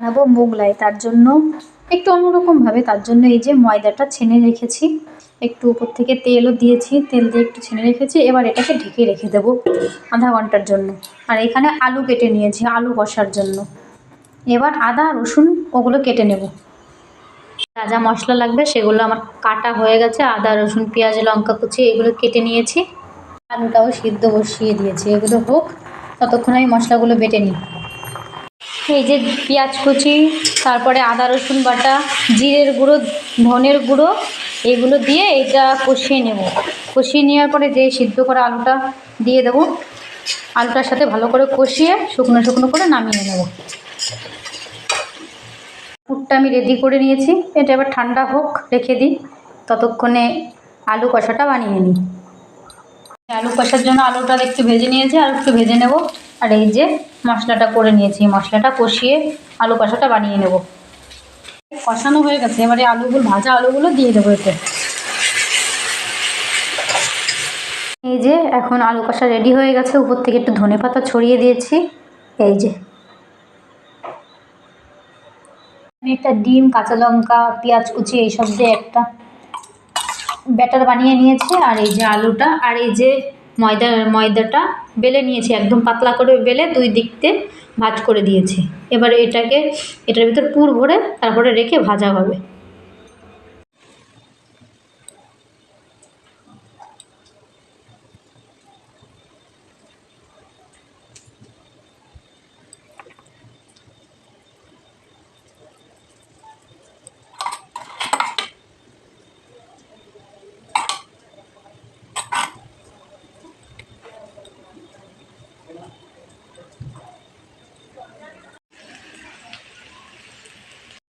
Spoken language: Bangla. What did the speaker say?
বানাবো মোগলাই, তার জন্য একটু অন্যরকমভাবে, তার জন্য এই যে ময়দাটা ছেনে রেখেছি। একটু উপর থেকে তেলও দিয়েছি, তেল দিয়ে একটু ছেনে রেখেছি, এবার এটাকে ঢেকে রেখে দেবো আধা ঘণ্টার জন্য। আর এখানে আলু কেটে নিয়েছি, আলু কষার জন্য। এবার আদা, রসুন, ওগুলো কেটে নেব। যা যা মশলা লাগবে সেগুলো আমার কাটা হয়ে গেছে। আদা, রসুন, পেঁয়াজ, লঙ্কা, কুচি, এগুলো কেটে নিয়েছি। আলুটাও সিদ্ধ বসিয়ে দিয়েছি। এগুলো হোক, ততক্ষণ আমি মশলাগুলো বেটে নিই। এই যে পেঁয়াজ কুচি, তারপরে আদা, রসুন বাটা, জিরের গুঁড়ো, ধনের গুঁড়ো, এগুলো দিয়ে এটা কষিয়ে নেব। কষিয়ে নেওয়ার পরে যে সিদ্ধ করা আলুটা দিয়ে দেবো, আলুটার সাথে ভালো করে কষিয়ে শুকনো শুকনো করে নামিয়ে নেব। পুরটা আমি রেডি করে নিয়েছি। এটা এবার ঠান্ডা হোক, রেখে দিই। ততক্ষণে আলু কষাটা বানিয়ে নিই। আলু কষার জন্য আলুটা একটু ভেজে নিয়েছি, আর একটু ভেজে নেব। আর এই যে মশলাটা করে নিয়েছি মশলাটা কষিয়ে আলু কষাটা বানিয়ে নেব। কষানো হয়ে গেছে, এবারে আলুগুলো ভাজা আলুগুলো দিয়ে দেবো এতে। এই যে এখন আলু কষা রেডি হয়ে গেছে, উপর থেকে একটু ধনে পাতা ছড়িয়ে দিয়েছি, এই যে। একটা ডিম, কাঁচা লঙ্কা, পেঁয়াজ কুচি, এইসব দিয়ে একটা ব্যাটার বানিয়ে নিয়েছি, আর এই যে আলুটা, আর এই যে ময়দা, ময়দাটা বেলে নিয়েছি, একদম পাতলা করে বেলে দুই দিকতে ভাজ করে দিয়েছি। এবারে এটাকে, এটার ভিতর পুর ভরে তারপরে রেখে ভাজা হবে।